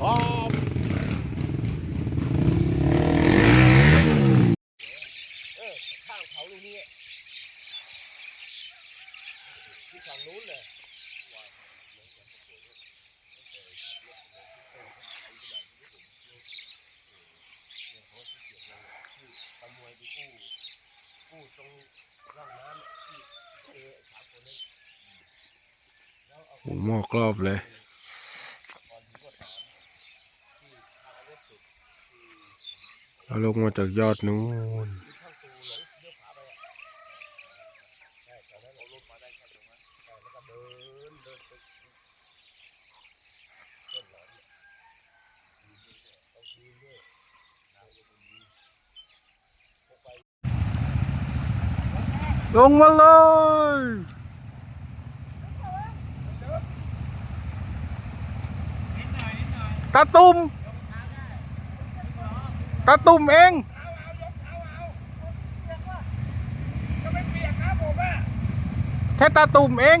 พร้อเออข้างเขาลูกนี้ที่ฝั่งนู้นเลยกู้ตรงร่องน้ำที่เอสามคนนั้นหม้อกรอบเลย เราลงมาจากยอดนู้นลงมาเลยตาตาตุ่ม ตาตุ่มเองแค่ตาตุ่มเอง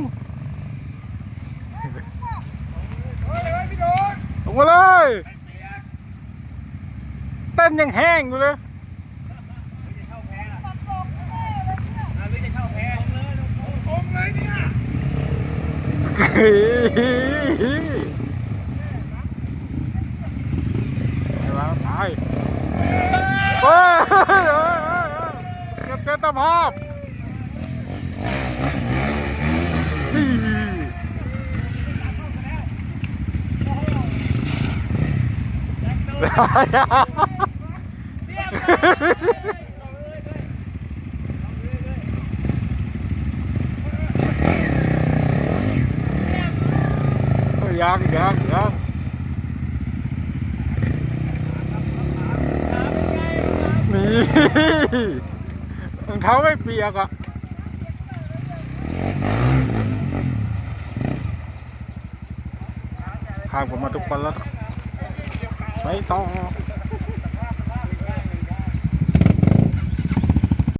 ลงมาเลย เต้นยังแห้งอยู่เลยเฮ้ยมาตายเฮ้ยเฮ้ยเฮ้ยเก็บเก็บตะ ภาพนี่ยังยังยังมี รองเท้าไม่เปียกอะข้ามผมมาทุกคนแล้ว ไปต่อ